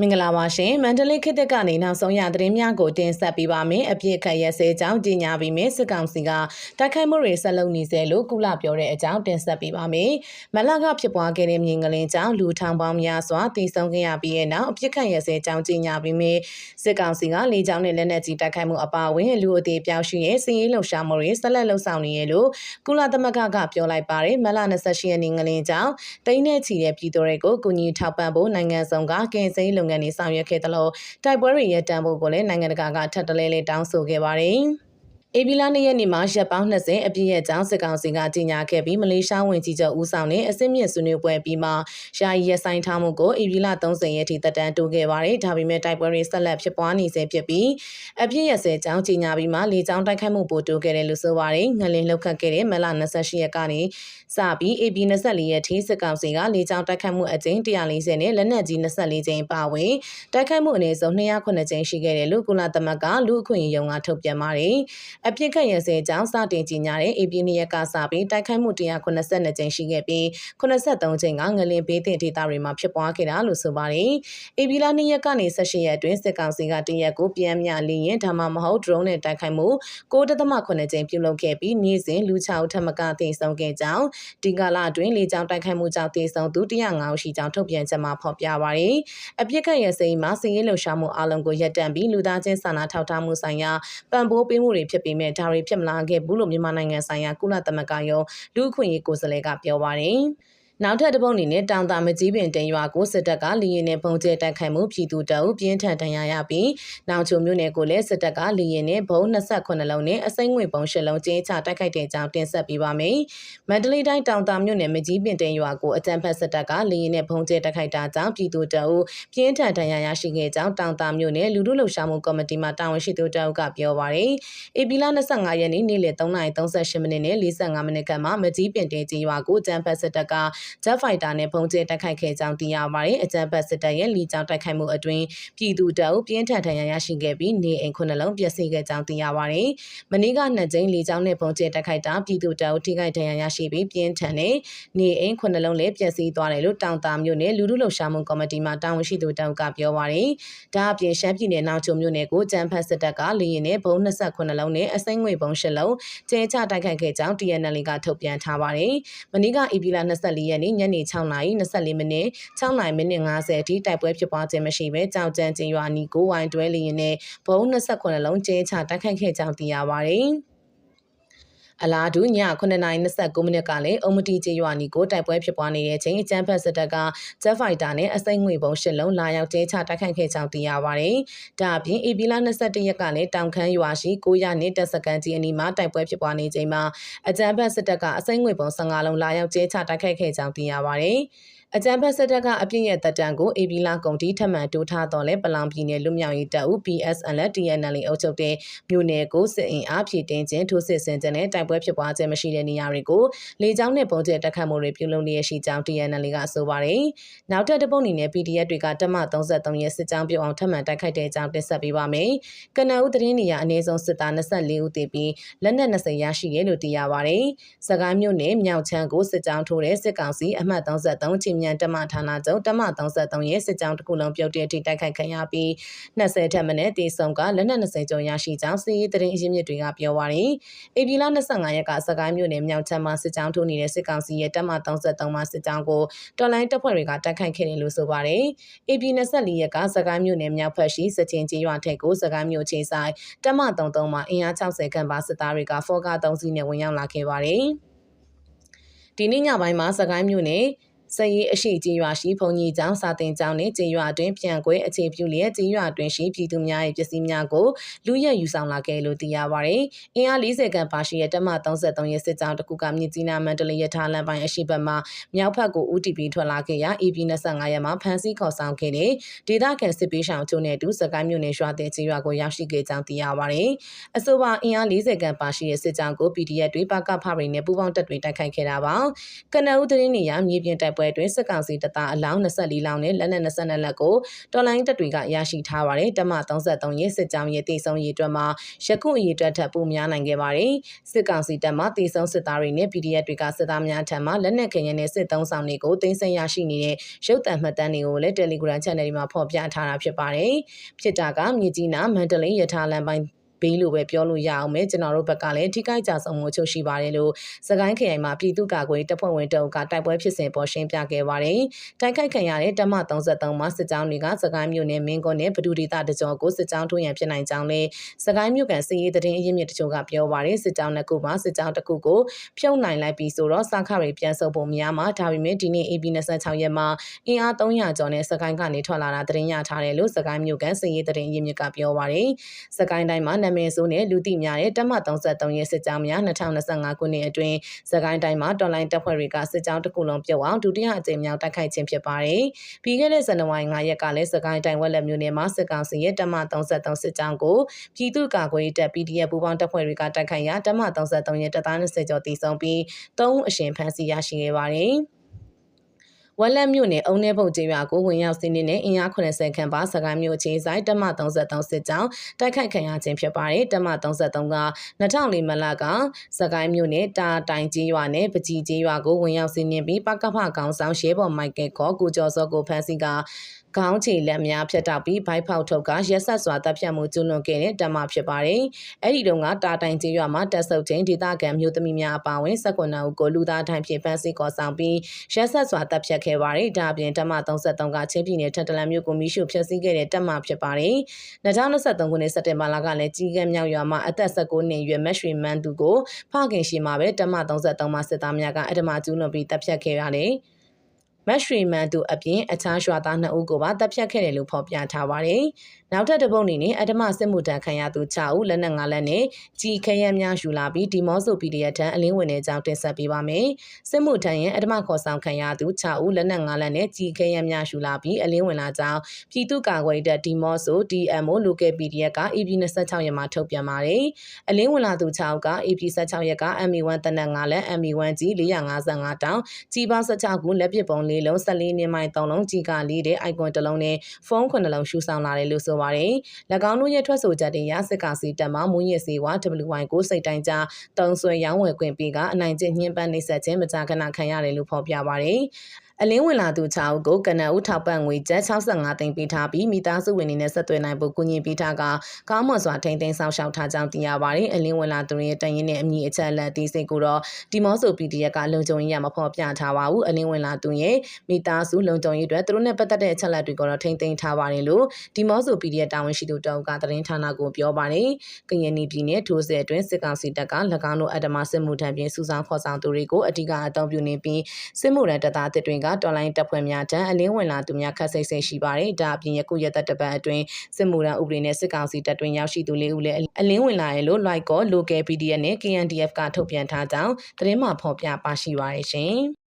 မင်္ဂလာပါရှင်မန္တလေးခေတ်သက်ကနေနောက်ဆုံးရသတင်းများကိုတင်ဆက်ပေးပါမယ်အပြည့်ခက်ရက်စဲကြောင်းကြီးညာပြီးမြစစ်ကောင်စီကတိုက်ခိုက်မှုတွေဆက်လုပ်နေစေလို့ကုလပြောတဲ့အကြောင်းတင်ဆက်ပေးပါမယ်မလကဖြစ်ပွားခဲ့တဲ့မြင်ကလေးကြောင့်လူထောင်ပေါင်းများစွာတည်ဆုံခဲ့ရပြီးတဲ့နောက်အပြည့်ခက်ရက်စဲကြောင်းကြီးညာပြီးမြစစ်ကောင်စီကလေကြောင်းနဲ့လက်နက်ကြီးတိုက်ခိုက်မှုအပါအဝင်လူအသေးပြောက်ရှိရဲ့စီးရေးလှုပ်ရှားမှုတွေဆက်လက်လှုပ်ဆောင်နေရလို့ကုလသမဂ္ဂကပြောလိုက်ပါတယ်မလ28ရက်နေ့ငလင်းကြောင်းတိန်းနဲ့ချီတဲ့ပြည်သူတွေကိုကူညီထောက်ပံ့ဖို့နိုင်ငံဆောင်ကကင်စိမ်းလုပ်ငန်းတွေဆောင်ရွက်ခဲ့သလိုတိုက်ပွဲတွေရပ်တန့်ဖို့ကိုလည်းနိုင်ငံတကာကထပ်တလဲလဲတောင်းဆိုခဲ့ပါတယ်။ အေဘီလာနေ့ရက်နေ့မှာရပ်ပေါင်း20အပြည့်ရဲ့အကြောင်းစစ်ကောင်စီကကြီးညာခဲ့ပြီးမလေးရှားဝင်ကြီးချုပ်ဦးဆောင်တဲ့အစစ်မြစ်ဆွေးနွေးပွဲပြီးမှယာယီရပ်ဆိုင်ထားမှုကိုအေဘီလာ30ရက်ထိတက်တန်းတိုးခဲ့ပါတယ်။ဒါပေမဲ့တိုက်ပွဲတွေဆက်လက်ဖြစ်ပွားနေဆဲဖြစ်ပြီးအပြည့်ရဲ့ဆယ်ကြောင်းကြီးညာပြီးမှလေကြောင်းတိုက်ခိုက်မှုပိုတိုးခဲ့တယ်လို့ဆိုပါတယ်။ငလင်လှုပ်ခတ်ခဲ့တဲ့မလ28ရက်ကနေစပြီး AB 24ရက်ထိစစ်ကောင်စီကလေကြောင်းတိုက်ခိုက်မှုအကြိမ်140နဲ့လက်နက်ကြီး24ကြိမ်ပါဝင်တိုက်ခိုက်မှုအနည်းဆုံး209ကြိမ်ရှိခဲ့တယ်လို့ကုလသမဂ္ဂလူ့အခွင့်အရေးရုံးကထုတ်ပြန်ပါတယ်။အပြစ်ခတ်ရစဲကြောင့်စတင်ကြီးညာတဲ့ AP နှစ်ရက်ကစပြီးတိုက်ခိုက်မှု182ကြိမ်ရှိခဲ့ပြီး83ကြိမ်ကငလင်ပေးတဲ့ဒေသတွေမှာဖြစ်ပွားခဲ့တာလို့ဆိုပါတယ်။ AP လနှစ်ရက်ကနေ18ရက်အတွင်းစစ်ကောင်စီကတရက်ကိုပြန်မြလင်းရင်ဒါမှမဟုတ် drone နဲ့တိုက်ခိုက်မှု9.8ကြိမ်ပြုလုပ်ခဲ့ပြီးနေ့စဉ်လူ6ထပ်မကသေဆုံးခဲ့ကြောင်းဒီကလာအတွင်းလေကြောင်းတိုက်ခိုက်မှုကြောင့်သေဆုံးသူ105ဦးရှိကြောင်းထုတ်ပြန်ချက်မှာဖော်ပြပါတယ်။အပြစ်ခတ်ရစဲမှာစည်ရေးလှုပ်ရှားမှုအလုံးကိုရပ်တန့်ပြီးလူသားချင်းစာနာထောက်ထားမှုဆိုင်ရာပံ့ပိုးပေးမှုတွေဖြစ်ပေမဲ့ဒါတွေဖြစ်မလာခဲ့ဘူးလို့မြန်မာနိုင်ငံဆိုင်ရာကုလသမဂ္ဂရုံးလူ့အခွင့်အရေးကိုယ်စားလှယ်ကပြောပါတယ်။ နောက်ထပ်တစ်ပုတ်အနေနဲ့တောင်တာမကြီးပင်တင်ရွာကိုစစ်တပ်ကလေရင်နဲ့ပုံကျဲတိုက်ခိုက်မှုပြည်သူတအုပ်ပြင်းထန်ဒဏ်ရာရပြီးနောင်ချုံမြို့နယ်ကိုလည်းစစ်တပ်ကလေရင်နဲ့ဘုံ28လုံးနဲ့အစိမ့်ငွေပုံ၈လုံးကျင်းချတိုက်ခိုက်တဲ့ကြောင်းတင်ဆက်ပေးပါမယ်။မန္တလေးတိုင်းတောင်တာမြို့နယ်မကြီးပင်တင်ရွာကိုအကြမ်းဖက်စစ်တပ်ကလေရင်နဲ့ပုံကျဲတိုက်ခိုက်တာကြောင့်ပြည်သူတအုပ်ပြင်းထန်ဒဏ်ရာရရှိခဲ့ကြောင်းတောင်တာမြို့နယ်လူထုလှုပ်ရှားမှုကော်မတီမှတာဝန်ရှိသူတအုပ်ကပြောပါရယ်။ဧပြီလ25ရက်နေ့နေ့လယ်3:38မိနစ်နဲ့45မိနစ်ခန့်မှာမကြီးပင်တင်ကြီးရွာကိုအကြမ်းဖက်စစ်တပ်က Jet Fighter နဲ့ပုံကျဲတိုက်ခိုက်ခဲ့ကြောင်းသိရပါတယ်။အကြမ်းဖက်စစ်တပ်ရဲ့လီကြောင်းတိုက်ခိုက်မှုအတွင်းပြည်သူတအုပ်ပြင်းထန်ထန်ရရှိခဲ့ပြီးနေအိမ်ခုနှလုံးပျက်စီးခဲ့ကြောင်းသိရပါတယ်။မနေ့ကနှစ်ကြိမ်လီကြောင်းနဲ့ပုံကျဲတိုက်ခိုက်တာပြည်သူတအုပ်ထိခိုက်ဒဏ်ရာရရှိပြီးပြင်းထန်တဲ့နေအိမ်ခုနှလုံးလည်းပျက်စီးသွားတယ်လို့တောင်တာမြို့နယ်လူထုလှုပ်ရှားမှုကော်မတီမှတာဝန်ရှိသူတအုပ်ကပြောပါတယ်။ဒါအပြင်ရှမ်းပြည်နယ်နောက်ချုံမြို့နယ်ကိုကြမ်းဖက်စစ်တပ်ကလေရင်နဲ့ဘုံ28လုံးနဲ့အစိမ့်ငွေဘုံ8လုံးကျဲချတိုက်ခိုက်ခဲ့ကြောင်း TNL ကထုတ်ပြန်ထားပါတယ်။မနေ့က EP လ24ရက်နေ့ညနေ6နာရီ24မိနစ်6နာရီမိနစ်50အထိတိုက်ပွဲဖြစ်ပွားခြင်းမရှိဘဲကြောင်ကျန်းကျင်းရွာနီကိုဝိုင်းတွဲလျင်နဲ့ဘုံ28လုံးကျဲချတိုက်ခိုက်ခဲ့ကြောင်းသိရပါတယ်။ အလားတူည9:29မိနစ်ကလည်းအုံမတီကျေးရွာနီကိုတိုက်ပွဲဖြစ်ပွားနေတဲ့အချိန်အကြမ်းဖက်စစ်တပ်ကဂျက်ဖိုက်တာနဲ့အစိမ့်ငွေပုံရှစ်လုံးလာရောက်ကျဲချတိုက်ခိုက်ခဲ့ကြောင်းသိရပါတယ်။ဒါအပြင်ဧပြီလ22ရက်ကလည်းတောင်ခမ်းရွာရှိ900နှစ်တပ်စကန်ကြီးအနီးမှာတိုက်ပွဲဖြစ်ပွားနေချိန်မှာအကြမ်းဖက်စစ်တပ်ကအစိမ့်ငွေပုံ15လုံးလာရောက်ကျဲချတိုက်ခိုက်ခဲ့ကြောင်းသိရပါတယ်။ အကြံဖက်စစ်တပ်ကအပြစ်ရဲ့တပ်တန်းကိုအေဘီလာကုံတီထမှန်တိုးထားတော်လဲပလောင်ပြည်နယ်လူမျိုးရေးတပ်ဦး PSN လက် TNL အုပ်ချုပ်တဲ့မြို့နယ်ကိုစစ်အင်အားဖြည့်တင်းခြင်းထိုးစစ်ဆင်ခြင်းနဲ့တိုက်ပွဲဖြစ်ပွားခြင်းမရှိတဲ့နေရာတွေကိုလေကြောင်းနဲ့ပုံကျဲတက်ခတ်မှုတွေပြုလုပ်နေရရှိကြောင်း TNL ကဆိုပါတယ်။နောက်ထပ်တစ်ပုတ်အနေနဲ့ PDF တွေကတမ33ရဲ့စစ်ကြောင်းပြုတ်အောင်ထမှန်တိုက်ခိုက်တဲ့အကြောင်းတင်ဆက်ပေးပါမယ်။ကနအူးသတင်းနေရာအနည်းဆုံးစစ်သား24ဦးသေပြီးလက်နက်20ရရှိတယ်လို့သိရပါတယ်။စကိုင်းမြို့နယ်မြောက်ချမ်းကိုစစ်ကြောင်းထိုးတဲ့စစ်ကောင်စီအမှတ်33ချင်းမြန်တမဌာနချုပ်တမ33ရဲ့စစ်ကြောင်းတစ်ခုလုံးပြုတ်တဲ့အထိတိုက်ခိုက်ခံရပြီး20ထက်မနည်းတေဆုံးကလက်နက်20ကျော်ရရှိကြောင်းစစ်ရေးတရင်အရင်းမြစ်တွေကပြောပါရယ်။ဧပြီလ25ရက်ကစကိုင်းမြို့နယ်မြောက်ချမ်းမှာစစ်ကြောင်းထိုးနေတဲ့စစ်ကောင်စီရဲ့တမ33မှာစစ်ကြောင်းကိုတော်လိုင်းတပ်ဖွဲ့တွေကတိုက်ခိုက်ခဲ့တယ်လို့ဆိုပါရယ်။ AP 24ရက်ကစကိုင်းမြို့နယ်မြောက်ဖက်ရှိစချင်ကြီးရွာထက်ကိုစကိုင်းမြို့ချင်းဆိုင်တမ33မှာအင်အား60ခန့်ပါစစ်သားတွေကဖော်ကား3စီးနဲ့ဝင်ရောက်လာခဲ့ပါတယ်။ဒီနေ့ညပိုင်းမှာစကိုင်းမြို့နယ် စရေးအရှိကျေးရွာရှိဘုံကြီးကျောင်းစာတင်ကျောင်းနှင့်ကျေးရွာတွင်ပြန်ကွဲအခြေပြုလျက်ကျေးရွာတွင်ရှိပြည်သူများ၏ပစ္စည်းများကိုလူရက်ယူဆောင်လာခဲ့လို့သိရပါဗျ။အင်အား40ခန့်ပါရှိတဲ့တမ33ရဲ့စစ်ကြောင်းတစ်ခုကမြစ်ကြီးနားမန္တလေးရထားလမ်းပိုင်းအရှိဘက်မှမြောက်ဘက်ကို UTP ထွက်လာခဲ့ရာ EP 25ရက်မှာဖမ်းဆီးခေါ်ဆောင်ခဲ့တဲ့ဒေသခံစစ်ပေးဆောင်ချို့နဲ့အတူစကိုင်းမြို့နယ်ရွာတဲ့ကျေးရွာကိုရောက်ရှိခဲ့ကြောင်းသိရပါဗျ။အဆိုပါအင်အား40ခန့်ပါရှိတဲ့စစ်ကြောင်းကို PDF တွေပကဖရိနဲ့ပူးပေါင်းတပ်တွေတိုက်ခိုက်ခဲ့တာပါ။ကနအူးသတင်းနေရမြေပြင်တိုက်ပွဲပွဲအတွင်းစစ်ကောင်စီတပ်သားအလောင်း24လောင်းနဲ့လက်နက်22လက်ကိုတော်လိုင်းတပ်တွေကရရှိထားပါတယ်။တမ33ရဲစစ်ကြောင်းရဲ့တည်ဆုံရေးအတွက်မှာရခုအရေးအတွက်ထပ်ပိုများနိုင်ခဲ့ပါတယ်။စစ်ကောင်စီတပ်မှတည်ဆုံစစ်သားတွေနဲ့ PDF တွေကစစ်သားများထံမှလက်နက်ခင်ရနဲ့စစ်သုံးဆောင်တွေကိုတင်ဆက်ရရှိနေတဲ့ရုပ်သံမှတ်တမ်းတွေကိုလည်း Telegram Channel တွေမှာဖော်ပြထားတာဖြစ်ပါတယ်။ဖြစ်တာကမြေကြီးနာမန္တလေးရထားလမ်းပိုင်း ဘေးလို့ပဲပြောလို့ရအောင်မယ်ကျွန်တော်တို့ဘက်ကလည်းထိခိုက်ကြဆုံးမှုချုပ်ရှိပါတယ်လို့စကိုင်းခရိုင်မှာပြည်သူ့ကာကွယ်တပ်ဖွဲ့ဝင်တအုပ်ကတိုက်ပွဲဖြစ်စဉ်ပေါ်ရှင်းပြခဲ့ပါတယ်တိုက်ခိုက်ခံရတဲ့တမ33မှာစစ်ကြောင်းတွေကစကိုင်းမြို့နယ်မင်းကုန်းနဲ့ဗဒူဒေသတကြောကိုစစ်ကြောင်းထိုးရန်ဖြစ်နိုင်ကြောင်းလဲစကိုင်းမြို့ကန်စီရေးတရင်အရင်မြစ်တချို့ကပြောပါတယ်စစ်ကြောင်းတစ်ခုမှာစစ်ကြောင်းတစ်ခုကိုဖြုတ်နိုင်လိုက်ပြီးဆိုတော့စခရီပြန်ဆုပ်ဖို့များမှာဒါပေမဲ့ဒီနေ့ AB 26ရက်မှာအင်အား300ကျော်နဲ့စကိုင်းကနေထွက်လာတာတရင်ရထားတယ်လို့စကိုင်းမြို့ကန်စီရေးတရင်အရင်မြစ်ကပြောပါတယ်စကိုင်းတိုင်းမှာနာမည်ဆိုးနဲ့လူသိများတဲ့တမ33ရဲ့စစ်ကြောင်းများ2025ခုနှစ်အတွင်းစကိုင်းတိုင်းမှာတော်လိုင်းတပ်ဖွဲ့တွေကစစ်ကြောင်းတစ်ခုလုံးပြုတ်အောင်ဒုတိယအကြိမ်မြောက်တိုက်ခိုက်ခြင်းဖြစ်ပါတယ်။ပြီးခဲ့တဲ့ဇန်နဝါရီ9ရက်ကလည်းစကိုင်းတိုင်းဝက်လက်မြို့နယ်မှာစစ်ကောင်စီရဲ့တမ33စစ်ကြောင်းကိုပြည်သူ့ကာကွယ်ရေးတပ် PDF ပူးပေါင်းတပ်ဖွဲ့တွေကတိုက်ခိုက်ရာတမ33ရဲ့တပ်သား20ကျော်တိစုံပြီး၃အရှင်ဖမ်းဆီးရရှိခဲ့ပါတယ်။ ဝက်လက်မြို့နယ်အုံနေဖုတ်ကျေးရွာကိုဝင်ရောက်စီးနင်းတဲ့အင်အား80ခန့်ပါစကိုင်းမြို့ချင်းဆိုင်တမ33စစ်ကြောင်းတိုက်ခိုက်ခံရခြင်းဖြစ်ပါတယ်တမ33က2004မလကစကိုင်းမြို့နယ်တာတိုင်ကျေးရွာနဲ့ပကြီးကျေးရွာကိုဝင်ရောက်စီးနင်းပြီးပကဖကောင်ဆောင်ရှဲပေါ်မိုက်ကယ်ခေါ်ကိုကျော်စောကိုဖမ်းဆီးကခေါင်းချေလက်များဖြတ်တောက်ပြီးဘိုက်ဖောက်ထုတ်ကရက်ဆက်စွာတပ်ဖြတ်မှုကျူးလွန်ခဲ့တဲ့တမဖြစ်ပါတယ်။အဲ့ဒီတုန်းကတာတိုင်ကျေးရွာမှာတက်ဆုပ်ချင်းဒေသခံမျိုးသမီးများအပါအဝင်၁၉ဦးကိုလူသားတိုင်းဖြစ်ဖမ်းဆီးခေါ်ဆောင်ပြီးရက်ဆက်စွာတပ်ဖြတ်ခဲ့ပါတယ်။ဒါအပြင်တမ33ကချင်းပြည်နယ်ထက်တလန်မြို့ကိုမိရှုဖျက်ဆီးခဲ့တဲ့တမဖြစ်ပါတယ်။2023ခုနှစ်စက်တင်ဘာလကလည်းကြီးကဲမြောက်ရွာမှာအသက်19နှစ်အရွယ်မက်ရွှေမန်းသူကိုဖခင်ရှိမှာပဲတမ33မှာစစ်သားများကအဓမ္မကျူးလွန်ပြီးတပ်ဖြတ်ခဲ့ရတယ်။မက်ရှရီမန်တို့အပြင်အခြားရွာသား2ဦးကိုပါတပ်ဖြတ်ခဲ့တယ်လို့ဖော်ပြထားပါတယ်။ နောက်ထပ်တစ်ပုတ်အနေနဲ့အဓမ္မစစ်မှုတန်းခံရသူ6ဦးလက်နက်9လက်နဲ့ကြီးခရဲများယူလာပြီးဒီမော့ဆို PDF ထံအလင်းဝင်တဲ့အကြောင်းတင်ဆက်ပေးပါမယ်။စစ်မှုထမ်းရဲ့အဓမ္မခေါ်ဆောင်ခံရသူ6ဦးလက်နက်9လက်နဲ့ကြီးခရဲများယူလာပြီးအလင်းဝင်လာကြောင်းပြည်သူ့ကာကွယ်တပ်ဒီမော့ဆို DMO Local PDF က EP 26ရက်မှာထုတ်ပြန်ပါတယ်။အလင်းဝင်လာသူ6ဦးက EP 16ရက်က ME1 တနက်9လက် ME1 ကြီး455တောင်းကြီးပေါင်း16ခုလက်ပစ်ပုံလေးလုံး14နှစ်မိုင်3လုံးကြီးကလေးတဲ့ icon တစ်လုံးနဲ့ဖုန်း9လုံးရှူဆောင်လာတယ်လို့ဆိုပါတယ်။၎င်းတို့ရဲ့ထွက်ဆိုချက်တွေရစစ်ကာစီတက်မှမူရစ်စီဝါ WY ကိုစိတ်တိုင်းကြတုံဆွဲရောင်းဝယ်ခွင့်ပေးကအနိုင်ကျင့်ညှဉ်းပန်းနှိပ်စက်ခြင်းမကြာခဏခံရတယ်လို့ဖော်ပြပါတယ်။ အလင်းဝင်လာသူ6ဦးကိုကနအူထောက်ပံ့ငွေကျပ်65သိန်းပေးထားပြီးမိသားစုဝင်တွေနဲ့ဆက်သွယ်နိုင်ဖို့ကူညီပေးထားကကောင်းမွန်စွာထိန်းသိမ်းဆောင်ရှောက်ထားကြောင်းသိရပါတယ်။အလင်းဝင်လာသူတွေရဲ့တရင်နဲ့အမည်အချက်အလက်အသေးစိတ်ကိုတော့ဒီမော့ဆို PDF ကလုံခြုံရေးရမဖော်ပြထားပါဘူး။အလင်းဝင်လာသူရဲ့မိသားစုလုံခြုံရေးအတွက်သူတို့နဲ့ပတ်သက်တဲ့အချက်အလက်တွေကိုတော့ထိန်းသိမ်းထားပါတယ်လို့ဒီမော့ဆို PDF တာဝန်ရှိသူတအုပ်ကသတင်းဌာနကိုပြောပါတယ်။ကရင်ပြည်နယ်ထိုးစစ်အတွင်းစစ်ကောင်စီတပ်က၎င်းတို့အဒမစစ်မှုထမ်းပြင်စုဆောင်ဖော်ဆောင်သူတွေကိုအဓိကအသုံးပြုနေပြီးစစ်မှုထမ်းတပ်သားတစ်တွေကတော်လိုင်းတပ်ဖွဲ့များထံအလင်းဝင်လာသူများခက်စိတ်စိတ်ရှိပါတယ်။ဒါအပြင်ယခုရက်သက်တပတ်အတွင်းစစ်မှုထမ်းဥပဒေနဲ့စစ်ကောင်စီတပ်တွင်ရောက်ရှိသူလေးဦးလည်းအလင်းဝင်လာရလို့ like ကော local PDF နဲ့ KNDF ကထုတ်ပြန်ထားကြောင်းသတင်းမှဖော်ပြပါရှိပါရရှင်။